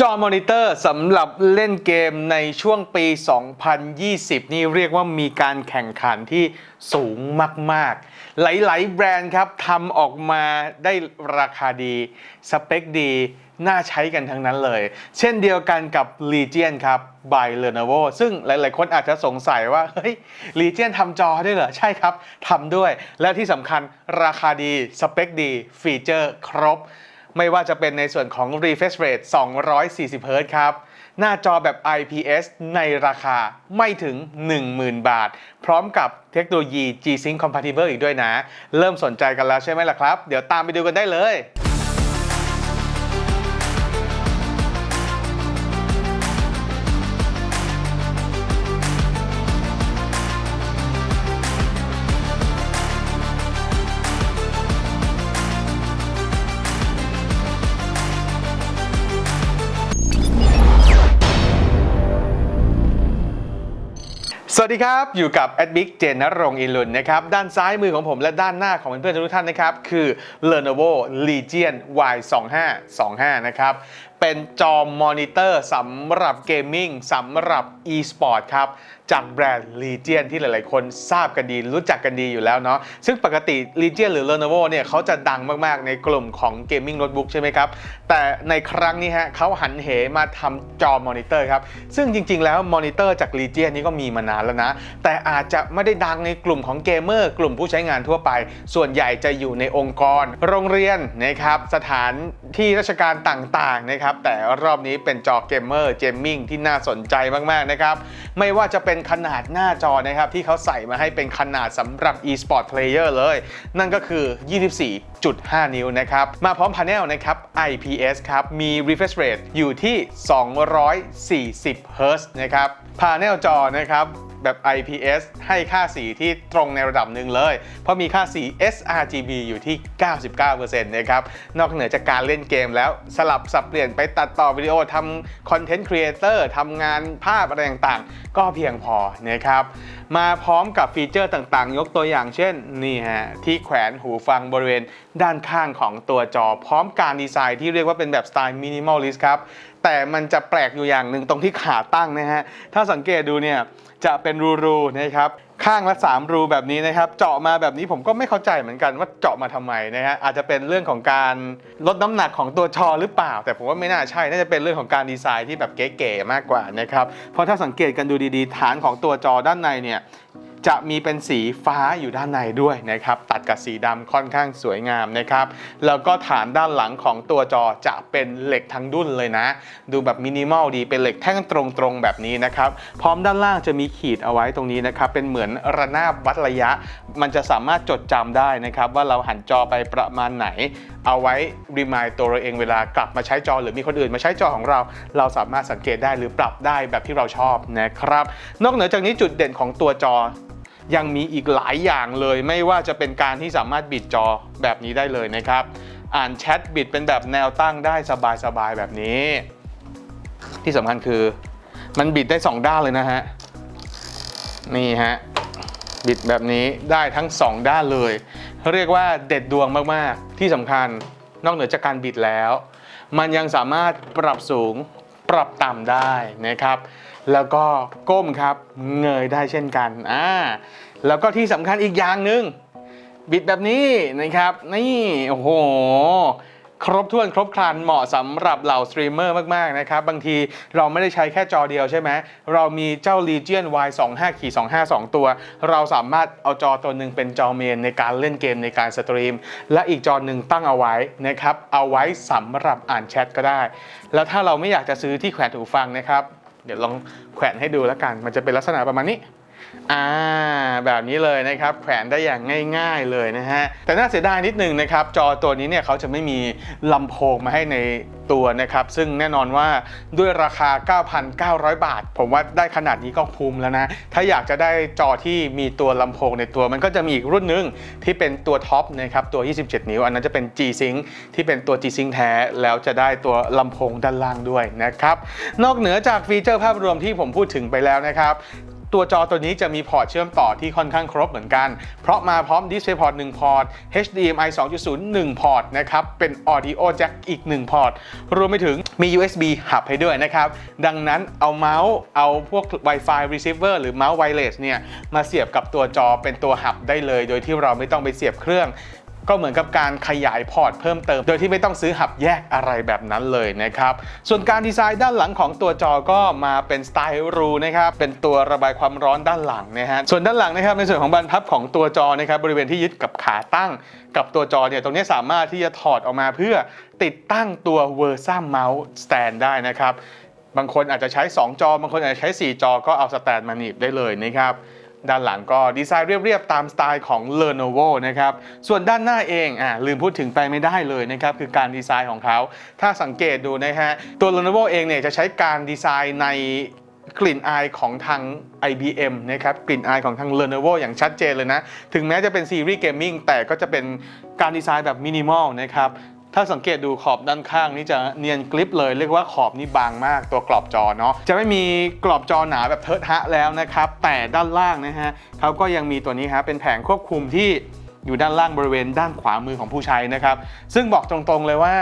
จอมอนิเตอร์สำหรับเล่นเกมในช่วงปี 2020 นี่เรียกว่ามีการแข่งขันที่สูงมาก ๆ หลาย ๆ แบรนด์ครับทำออกมาได้ราคาดี สเปคดี น่าใช้กันทั้งนั้นเลย เช่นเดียวกันกับ Legion ครับ by Lenovo ซึ่งหลาย ๆ คนอาจจะสงสัยว่า เฮ้ย Legion ทำจอได้เหรอ ใช่ครับ ทำด้วย และที่สำคัญราคาดี สเปคดี ฟีเจอร์ครบ ไม่ว่าจะเป็นในส่วนของ refresh rate 240 Hz ครับ หน้าจอแบบ IPS ในราคาไม่ถึง 10,000 บาท พร้อมกับเทคโนโลยี G-Sync compatible อีกด้วยนะ เริ่มสนใจกันแล้วใช่ไหมล่ะครับ เดี๋ยวตามไปดูกันได้เลย วัสดีครับ อยู่กับแอดบิ๊กเจนนรงอินลุนนะครับ ด้านซ้ายมือของผมและด้านหน้าของเพื่อนๆทุกท่านนะครับ คือ Lenovo Legion Y2525 นะครับ เป็นจอมอนิเตอร์สำหรับเกมมิ่งสำหรับ e-sport ครับ จากแบรนด์ Legion ที่หลาย ๆ คนทราบกันดี รู้จักกันดีอยู่แล้วเนาะซึ่งปกติ Legion หรือ Lenovo เนี่ยเขาจะดังมาก ๆ ในกลุ่มของเกมมิ่งโน้ตบุ๊กใช่ไหมครับ แต่ในครั้งนี้ฮะเขาหันเหมาทำจอมอนิเตอร์ครับ ซึ่งจริง ๆ แล้วมอนิเตอร์จาก Legion นี่ก็มีมานานแล้วนะ แต่อาจจะไม่ได้ดังในกลุ่มของเกมเมอร์ กลุ่มผู้ใช้งานทั่วไป ส่วนใหญ่จะอยู่ในองค์กร โรงเรียนนะครับสถานที่ราชการต่าง ๆ นะครับแต่รอบนี้เป็นจอเกมเมอร์เกมมิ่งที่น่าสนใจมากๆนะครับไม่ว่าจะเป็นขนาดหน้าจอนะครับที่เขาใส่มาให้เป็นขนาดสำหรับ e-sport player เลย นั่นก็คือ 24.5 นิ้วนะครับมาพร้อมพาเนลนะครับ IPS ครับมี refresh rate อยู่ที่ 240 Hz นะครับพาเนลจอนะครับ แบบ IPS ให้ค่าสีที่ตรงในระดับหนึ่งเลย เพราะมีค่าสี sRGB อยู่ที่ 99%นะครับ นอกเหนือจากการเล่นเกมแล้วสลับสับเปลี่ยนไปตัดต่อวิดีโอทำคอนเทนต์ครีเอเตอร์ทำงานภาพอะไรต่างๆ ก็เพียงพอนะครับ มาพร้อมกับฟีเจอร์ต่างๆ ยกตัวอย่างเช่น นี่ฮะ ที่แขวนหูฟังบริเวณด้านข้างของตัวจอ พร้อมการดีไซน์ที่เรียกว่าเป็นแบบสไตล์มินิมอลลิสครับ แต่มันจะแปลกอยู่อย่างหนึ่งตรงที่ขาตั้งนะฮะ ถ้าสังเกตดูเนี่ยจะเป็นรูๆนะครับ ข้างละ 3 รูแบบนี้นะครับ เจาะมาแบบนี้ผมก็ไม่เข้าใจเหมือนกันว่าเจาะมาทำไมนะฮะ อาจจะเป็นเรื่องของการลดน้ำหนักของตัวจอหรือเปล่า แต่ผมว่าไม่น่าใช่ น่าจะเป็นเรื่องของการดีไซน์ที่แบบเก๋ๆมากกว่านะครับ เพราะถ้าสังเกตกันดูดีๆ ฐานของตัวจอด้านในเนี่ย จะมีเป็นสีฟ้าอยู่ด้านในด้วยนะครับ ตัดกับสีดำค่อนข้างสวยงามนะครับ แล้วก็ฐานด้านหลังของตัวจอจะเป็นเหล็กทั้งดุ้นเลยนะ ดูแบบมินิมอลดีเป็นเหล็กแท่งตรงๆแบบนี้นะครับ พร้อมด้านล่างจะมีขีดเอาไว้ตรงนี้นะครับ เป็นเหมือนระนาบวัดระยะ มันจะสามารถจดจำได้นะครับ ว่าเราหันจอไปประมาณไหน เอาไว้รีมายตัวเราเองเวลากลับมาใช้จอหรือมีคนอื่นมาใช้จอของเรา เราสามารถสังเกตได้หรือปรับได้แบบที่เราชอบนะครับ นอกเหนือจากนี้จุดเด่นของตัวจอ ยังมีอีกหลายอย่างเลย ไม่ว่าจะเป็นการที่สามารถบิดจอแบบนี้ได้เลยนะครับ อ่านแชทบิดเป็นแบบแนวตั้งได้สบายๆแบบนี้ ที่สำคัญคือ มันบิดได้ 2 ด้านเลยนะฮะ นี่ฮะ บิดแบบนี้ได้ทั้ง 2 ด้านเลย เรียกว่าเด็ดดวงมากๆ ที่สำคัญนอกเหนือจากการบิดแล้ว มันยังสามารถปรับสูง ปรับต่ำได้นะครับ แล้วก็ก้มครับเงยได้เช่นกันอ่าแล้วก็ที่สำคัญอีกอย่างหนึ่งบิดแบบนี้นะครับ นี่โอ้โห ครบถ้วนครบครันเหมาะสำหรับเหล่าสตรีมเมอร์มากๆนะครับบางทีเราไม่ได้ใช้แค่จอเดียวใช่ไหมเรามีเจ้า Legion Y25 ขี25 2 ตัว เราสามารถเอาจอตัวหนึ่งเป็นจอเมนในการเล่นเกมในการสตรีม และอีกจอหนึ่งตั้งเอาไว้นะครับเอาไว้สำหรับอ่านแชทก็ได้ แล้วถ้าเราไม่อยากจะซื้อที่แขวนหูฟังนะครับ เดี๋ยวลองแขวนให้ดูแล้วกัน มันจะเป็นลักษณะประมาณนี้ อ่าแบบนี้เลยนะครับแขวนได้อย่างง่าย ๆเลยนะฮะแต่น่าเสียดายนิดนึงนะครับจอตัวนี้เนี่ยเขาจะไม่มีลำโพงมาให้ในตัวนะครับซึ่งแน่นอนว่าด้วยราคา 9,900 บาท ผมว่าได้ขนาดนี้ก็คุ้มแล้วนะ ถ้าอยากจะได้จอที่มีตัวลำโพงในตัวมันก็จะมีอีกรุ่นหนึงที่เป็นตัวท็อปนะครับตัว 27 นิ้ว อันนั้นจะเป็น G-Sync ที่เป็นตัว G-Sync แท้ แล้วจะได้ตัวลำโพงด้านล่างด้วยนะครับนอกเหนือจากฟีเจอร์ภาพรวมที่ผมพูดถึงไปแล้วนะครับ ตัวจอตัวนี้จะมีพอร์ตเชื่อมต่อที่ค่อนข้างครบเหมือนกัน เพราะมาพร้อม DisplayPort 1 พอร์ต HDMI 2.0 1 พอร์ตนะครับ เป็น Audio Jack อีก 1 พอร์ต รวมไปถึงมี USB Hub ให้ด้วยนะครับ ดังนั้นเอาเมาส์เอาพวก Wi-Fi Receiver หรือเมาส์ Wireless เนี่ยมาเสียบกับตัวจอเป็นตัว Hub ได้เลย โดยที่เราไม่ต้องไปเสียบเครื่อง ก็เหมือนกับการขยายพอร์ตเพิ่มเติม โดยที่ไม่ต้องซื้อหับแยกอะไรแบบนั้นเลยนะครับ ส่วนการดีไซน์ด้านหลังของตัวจอก็มาเป็นสไตล์รูนะครับ เป็นตัวระบายความร้อนด้านหลังนะฮะ ส่วนด้านหลังนะครับในส่วนของบรรพับของตัวจอนะครับบริเวณที่ยึดกับขาตั้งกับตัวจอเนี่ยตรงนี้สามารถที่จะถอดออกมาเพื่อติดตั้งตัว Versa Mouse Stand ได้นะครับบางคนอาจจะใช้ 2 จอ บางคนอาจจะใช้ 4 จอ ก็เอาสแตนมาหนีบได้เลยนะครับ ด้านหลังก็ดีไซน์เรียบๆ ตามสไตล์ของ Lenovo นะครับ ส่วนด้านหน้าเองอ่าลืมพูดถึงไปไม่ได้เลยนะครับ คือการดีไซน์ของเขา ถ้าสังเกตดูนะฮะ ตัว Lenovo เองเนี่ยจะใช้การดีไซน์ในกลิ่นอายของทาง IBM นะครับกลิ่นอายของทาง Lenovo อย่างชัดเจนเลยนะ ถึงแม้จะเป็นซีรีส์เกมมิ่งแต่ก็จะเป็นการดีไซน์แบบมินิมอลนะครับ ถ้าสังเกตดูขอบด้านข้างนี่จะเนียนกริปเลย เรียกว่าขอบนี่บางมากตัวกรอบจอเนาะจะไม่มีกรอบจอหนาแบบเทิร์ทะแล้วนะครับ แต่ด้านล่างนะฮะเขาก็ยังมีตัวนี้ฮะเป็นแผงควบคุมที่อยู่ด้านล่างบริเวณด้านขวามือของผู้ใช้นะครับ ซึ่งบอกตรงๆเลยว่า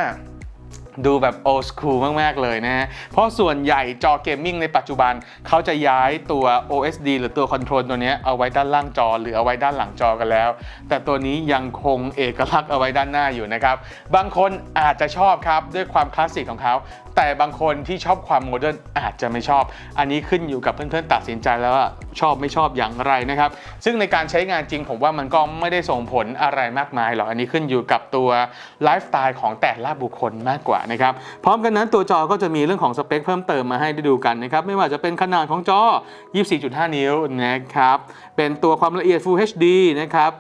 ดูแบบ old school มาก ๆ เลยนะฮะ เพราะส่วนใหญ่จอเกมมิ่งในปัจจุบันเขาจะย้ายตัว OSD หรือตัวคอนโทรลตัวนี้เอาไว้ด้านล่างจอ หรือเอาไว้ด้านหลังจอกันแล้ว แต่ตัวนี้ยังคงเอกลักษณ์เอาไว้ด้านหน้าอยู่นะครับ บางคนอาจจะชอบครับ ด้วยความคลาสสิกของเขาแต่บางคนที่ชอบความโมเดิร์นอาจจะไม่ชอบ อันนี้ขึ้นอยู่กับเพื่อนๆตัดสินใจแล้วว่าชอบไม่ชอบอย่างไรนะครับ ซึ่งในการใช้งานจริงผมว่ามันก็ไม่ได้ส่งผลอะไรมากมายหรอก อันนี้ขึ้นอยู่กับตัวไลฟ์สไตล์ของแต่ละบุคคลมากกว่านะครับ พร้อมกันนั้นตัวจอก็จะมีเรื่องของสเปคเพิ่มเติมมาให้ได้ดูกันนะครับ ไม่ว่าจะเป็นขนาดของจอ 24.5 นิ้วนะครับ เป็นตัวความละเอียด Full HD นะครับ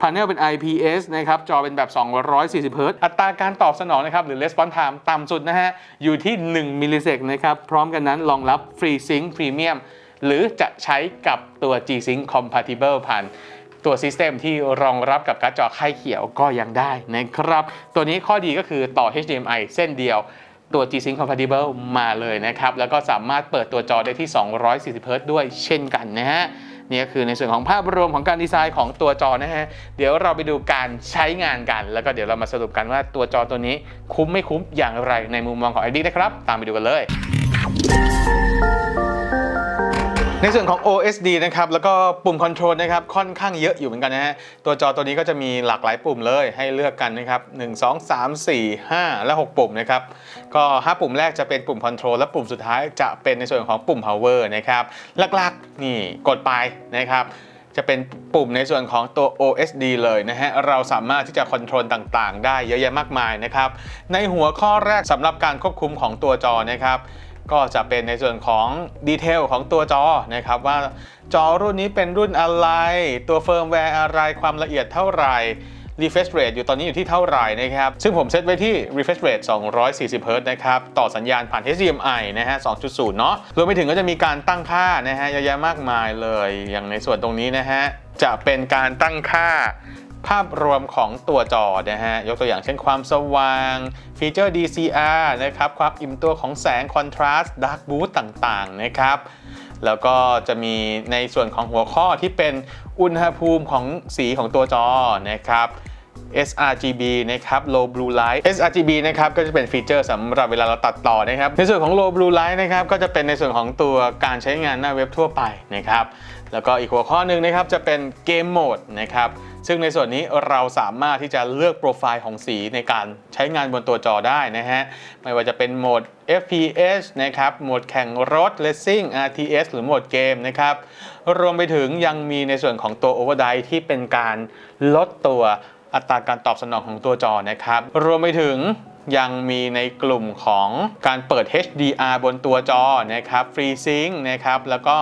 พาเนลเป็น IPS นะครับ จอเป็นแบบ 240 Hz อัตราการตอบสนองนะครับ หรือ response time ต่ำสุดนะฮะ อยู่ที่ 1 มิลลิเซกนะครับ พร้อมกันนั้นรองรับ FreeSync Premium หรือจะใช้กับตัว G-Sync Compatible ผ่านตัวซิสเต็มที่รองรับกับการ์ดจอไข่เขียวก็ยังได้นะครับ ตัวนี้ข้อดีก็คือต่อ HDMI เส้นเดียวตัว G-Sync Compatible มาเลยนะครับ แล้วก็สามารถเปิดตัวจอได้ที่ 240 Hz ด้วยเช่นกันนะฮะ นี่ก็คือในส่วนของภาพรวมของการดีไซน์ของตัวจอนะฮะ เดี๋ยวเราไปดูการใช้งานกัน แล้วก็เดี๋ยวเรามาสรุปกันว่าตัวจอตัวนี้คุ้มไม่คุ้มอย่างไรในมุมมองของไอดีนะครับ ตามไปดูกันเลย ในส่วนของ OSD นะครับ แล้วก็ปุ่มคอนโทรลนะครับ ค่อนข้างเยอะอยู่เหมือนกันนะฮะ ตัวจอตัวนี้ก็จะมีหลากหลายปุ่มเลยให้เลือกกันนะครับ 1 2 3 4 5 และ 6 ปุ่มนะครับ ก็ 5 ปุ่มแรกจะเป็นปุ่มคอนโทรลและปุ่มสุดท้ายจะเป็นในส่วนของปุ่ม power นะครับ หลักๆ นี่กดไปนะครับจะเป็นปุ่มในส่วนของตัว OSD เลยนะฮะ เราสามารถที่จะคอนโทรลต่างๆ ได้เยอะแยะมากมายนะครับ ในหัวข้อแรกสำหรับการควบคุมของตัวจอนะครับ ก็จะเป็นในส่วนของดีเทลของตัวจอนะครับว่าจอรุ่นนี้เป็นรุ่นอะไร ตัวเฟิร์มแวร์อะไรความละเอียดเท่าไหร่ refresh rate อยู่ตอนนี้อยู่ที่เท่าไหร่นะครับ ซึ่งผมเซตไว้ที่ refresh rate 240 Hz นะครับ ต่อสัญญาณผ่าน HDMI นะฮะ 2.0 เนาะรวมไปถึงก็จะมีการตั้งค่านะฮะเยอะแยะมากมายเลย อย่างในส่วนตรงนี้นะฮะ จะเป็นการตั้งค่า ภาพรวมของตัวจอนะฮะ ยกตัวอย่างเช่นความสว่าง ฟีเจอร์ DCR นะครับ ความอิ่มตัวของแสงคอนทราสต์ดาร์กบู t ต่างๆ นะครับ แล้วก็จะมีในส่วนของหัวข้อที่เป็นอุณหภูมิของสีของตัวจอนะครับ sRGB นะครับ low blue light sRGB นะครับก็จะเป็นฟีเจอร์สำหรับเวลาเราตัดต่อนะครับ ในส่วนของ low blue light นะครับก็จะเป็นในส่วนของตัวการใช้งานหน้าเว็บทั่วไปนะครับ แล้วก็อีกหัวข้อหนึ่งนะครับจะเป็นเกมโหมดนะครับ ซึ่งในส่วนนี้เราสามารถที่จะเลือกโปรไฟล์ของสีในการใช้งานบนตัวจอได้นะฮะ ไม่ว่าจะเป็นโหมด FPS นะครับ โหมดแข่งรถ Racing RTS หรือโหมดเกมนะครับ รวมไปถึงยังมีในส่วนของตัว Overdrive ที่เป็นการลดตัวอัตราการตอบสนองของตัวจอนะครับ รวมไปถึงยังมีในกลุ่มของการเปิด HDR บนตัวจอนะครับ FreeSync นะครับ แล้วก็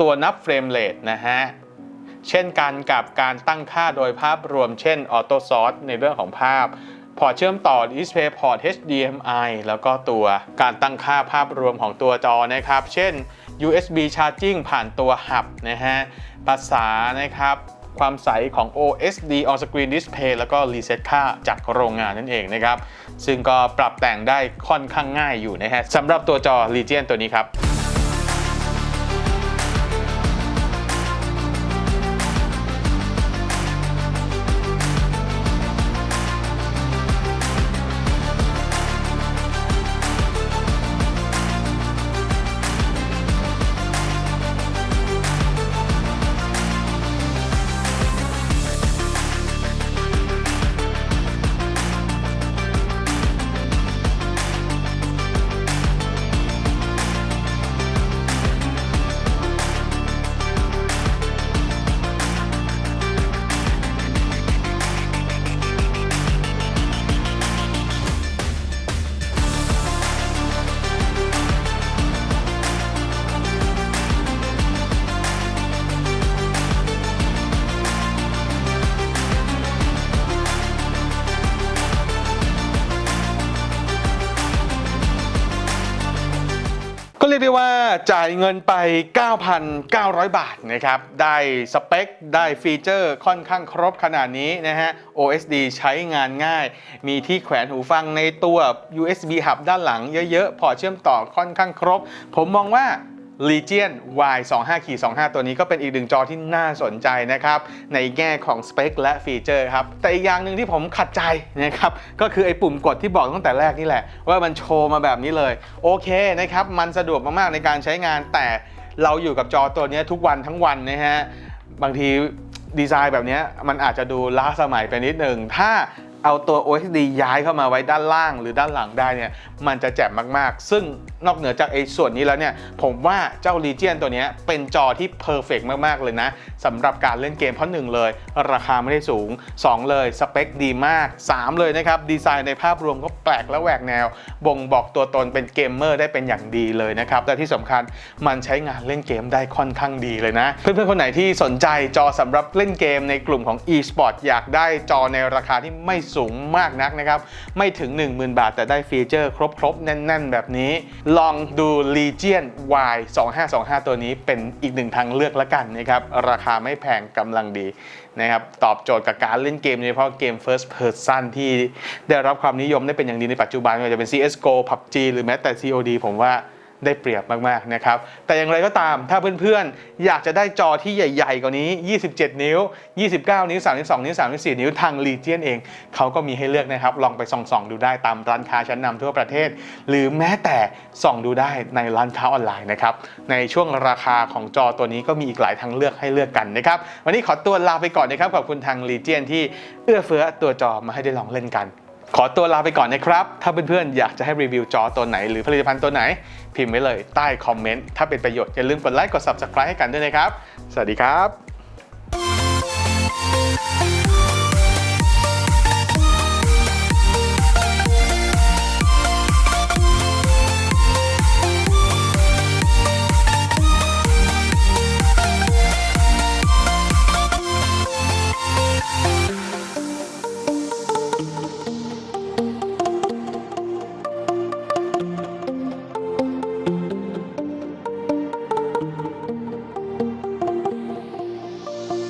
ตัวนับเฟรมเรทนะฮะ เช่นกันกับการตั้งค่าโดยภาพรวม เช่น Auto Source ในเรื่องของภาพ พอเชื่อมต่อ Display Port HDMI แล้วก็ตัวการตั้งค่าภาพรวมของตัวจอนะครับ เช่น USB Charging ผ่านตัว Hub นะฮะ ภาษานะครับความใสของ OSD On Screen Display แล้วก็ Reset ค่าจากโรงงานนั่นเองนะครับ ซึ่งก็ปรับแต่งได้ค่อนข้างง่ายอยู่นะฮะสำหรับตัวจอ Legion ตัวนี้ครับ จ่ายเงินไป 9,900 บาทนะครับ ได้สเปค ได้ฟีเจอร์ค่อนข้างครบขนาดนี้นะฮะ OSD ใช้งานง่าย มีที่แขวนหูฟังในตัว USB hub ด้านหลังเยอะๆ พอเชื่อมต่อค่อนข้างครบ ผมมองว่า Legion Y 2 5 25 ตัวนี้ก็เป็นอีกหนึ่งจอที่น่าสนใจนะครับ ในแง่ของสเปคและฟีเจอร์ครับ แต่อีกอย่างหนึ่งที่ผมขัดใจนะครับ ก็คือไอ้ปุ่มกดที่บอกตั้งแต่แรกนี่แหละ ว่ามันโชว์มาแบบนี้เลย โอเคนะครับ มันสะดวกมากๆในการใช้งาน แต่เราอยู่กับจอตัวนี้ทุกวันทั้งวันนะฮะบางทีดีไซน์แบบนี้มันอาจจะดูล้าสมัยไปนิดหนึ่งถ้า เอาตัว OSD ย้ายเข้ามาไว้ด้านล่างหรือด้านหลังได้เนี่ยมันจะแจ่มมากๆ ซึ่งนอกเหนือจากไอ้ส่วนนี้แล้วเนี่ยผมว่าเจ้า Legion ตัวนี้เป็นจอที่เพอร์เฟกมากๆ เลยนะสำหรับการเล่นเกมเพราะหนึ่งเลย ราคาไม่ได้สูง 2 เลยสเปคดีมาก 3 เลยนะครับ ดีไซน์ในภาพรวมก็แปลกและแหวกแนว บ่งบอกตัวตนเป็นเกมเมอร์ได้เป็นอย่างดีเลยนะครับ และที่สำคัญมันใช้งานเล่นเกมได้ค่อนข้างดีเลยนะ เพื่อนๆคนไหนที่สนใจจอสำหรับเล่นเกมในกลุ่มของ e-sport อยากได้จอในราคาที่ไม่สูงมากนักนะครับ ไม่ถึง 10,000 บาท แต่ได้ฟีเจอร์ครบๆ แน่น ๆ แบบนี้ ลองดู Legion Y 2525 ตัวนี้เป็นอีกหนึ่งทางเลือกละกันนะครับ ราคาไม่แพงกำลังดีนะครับ ตอบโจทย์กับการเล่นเกมโดยเฉพาะเกม First Person ที่ได้รับความนิยมได้เป็นอย่างดีในปัจจุบันไม่ว่าจะเป็น CSGO PUBG หรือแม้แต่ COD ผมว่า ได้เปรียบมากๆนะครับ แต่อย่างไรก็ตามถ้าเพื่อนๆ อยากจะได้จอที่ใหญ่ๆ กว่านี้ 27 นิ้ว 29 นิ้ว 32 นิ้ว 34 นิ้วทาง Legion เอง เขาก็มีให้เลือกนะครับ ลองไปส่องๆ ดูได้ตามร้านค้าชั้นนำทั่วประเทศ หรือแม้แต่ส่องดูได้ในร้านค้าออนไลน์นะครับ ในช่วงราคาของจอตัวนี้ก็มีอีกหลายทางเลือกให้เลือกกันนะครับ วันนี้ขอตัวลาไปก่อนนะครับขอบคุณทาง Legion ที่เอื้อเฟื้อตัวจอมาให้ได้ลองเล่นกัน ขอตัวลาไปก่อนนะครับ ถ้าเพื่อนๆ อยากจะให้รีวิวจอตัวไหน หรือผลิตภัณฑ์ตัวไหน พิมพ์ไว้เลยใต้คอมเมนต์ ถ้าเป็นประโยชน์อย่าลืมกดไลค์ กด Subscribe ให้กันด้วยนะครับ สวัสดีครับ